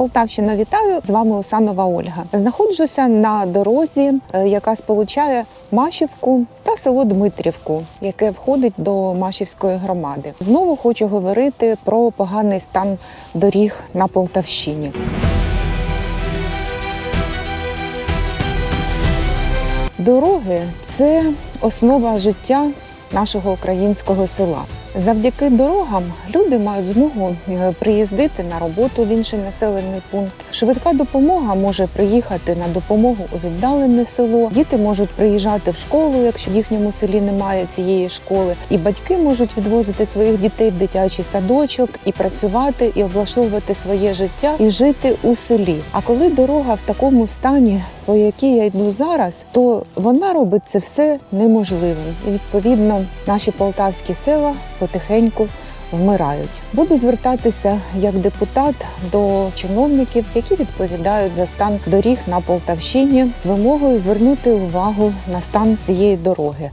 Полтавщина, вітаю! З вами Усанова Ольга. Знаходжуся на дорозі, е, яка сполучає Машівку та село Дмитрівку, яке входить до Машівської громади. Знову хочу говорити про поганий стан доріг на Полтавщині. Дороги це основа життя нашого українського села. Завдяки дорогам люди мають змогу е, приїздити на роботу в інший населений пункт. Швидка допомога може приїхати на допомогу у віддалене село. Діти можуть приїжджати в школу, якщо в їхньому селі немає цієї школи. І батьки можуть відвозити своїх дітей в дитячий садочок і працювати, і облаштовувати своє життя і жити у селі. А коли дорога в такому стані, по якій я йду зараз, то вона робить це все неможливим. І відповідно наші полтавські села потихеньку вмирають. Буду звертатися як депутат до чиновників, які відповідають за стан доріг на Полтавщині, з вимогою звернути увагу на стан цієї дороги.